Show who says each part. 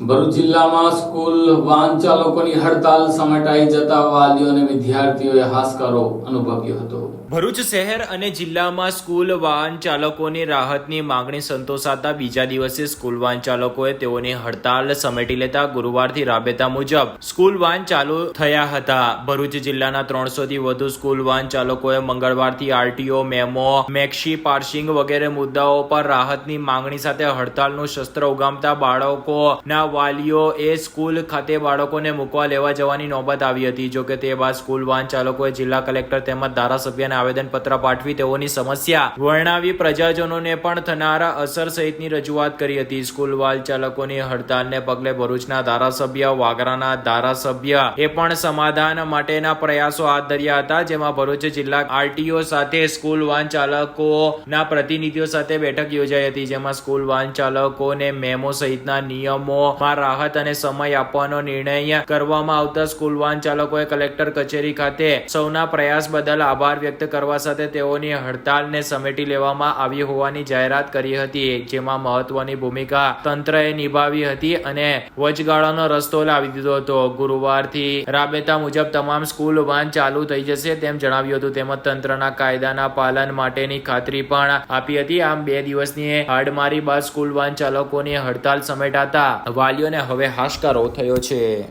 Speaker 1: ભરૂચ જિલ્લામાં સ્કૂલ વાહન ચાલકોની હડતાલ સમેટાઈ જતા વાલીઓ અને વિદ્યાર્થીઓએ હાશકારો અનુભવ્યો હતો.
Speaker 2: ભરૂચ શહેર અને જિલ્લામાં સ્કૂલ વાહન ચાલકોની રાહતની માંગણી સંતોષાતા બીજા દિવસે સ્કૂલ વાહન ચાલકોએ તેઓની હડતાલ સમેટી લેતા ગુરુવારથી રાબેતા મુજબ સ્કૂલ વાહન ચાલુ થયા હતા. ભરૂચ જિલ્લાના ત્રણસો થી વધુ સ્કૂલ વાહન ચાલકોએ મંગળવારથી આરટીઓ, મેમો, મેક્સી, પાર્સિંગ વગેરે મુદ્દાઓ પર રાહતની માંગણી સાથે હડતાલનું શસ્ત્ર ઉગામતા બાળકોના વાલીઓ એ સ્કૂલ ખાતે બાળકોને મૂકવા લેવા જવાની નોબત આવી હતી. જોકે તે બાદ સ્કૂલ વાહન ચાલકોએ જિલ્લા કલેક્ટર તેમજ ધારાસભ્યને આવેદનપત્ર પાઠવી તેઓની સમસ્યા વર્ણવી પ્રજાજનોને પણ થનારા અસર સહિતની રજૂઆત કરી હતી. સ્કૂલ વાહન ચાલકોની હડતાલને પગલે ભરૂચના ધારાસભ્ય, વાગરાના ધારાસભ્ય એ પણ સમાધાન માટેના પ્રયાસો હાથ ધર્યા હતા, જેમાં ભરૂચ જિલ્લા આરટીઓ સાથે સ્કૂલ વાહન ચાલકોના પ્રતિનિધિઓ સાથે બેઠક યોજાઈ હતી, જેમાં સ્કૂલ વાહન ચાલકોને મેમો સહિતના નિયમોમાં રાહત અને સમય આપવાનો નિર્ણય કરવામાં આવતા સ્કૂલ વાહન ચાલકોએ કલેક્ટર કચેરી ખાતે સૌના પ્રયાસ બદલ આભાર વ્યક્ત કરવા સાથે તેઓની હડતાલને સમેટી લેવામાં આવી હોવાની જાહેરાત કરી હતી, જેમાં મહત્વની ભૂમિકા તંત્રએ નિભાવી હતી અને વચગાળાનો રસ્તો લાવી દીધો હતો. ગુરુવારથી રાબેતા મુજબ તમામ સ્કૂલ વાહન ચાલુ થઈ જશે તેમ જણાવ્યું હતું. તેમજ તંત્રના કાયદાના પાલન માટેની ખાતરી પણ આપી હતી. આમ બે દિવસની હાડમારી બાદ સ્કૂલ વાહન ચાલકોની હડતાલ સમેટાતા વાલીઓને હવે હાશકારો થયો છે.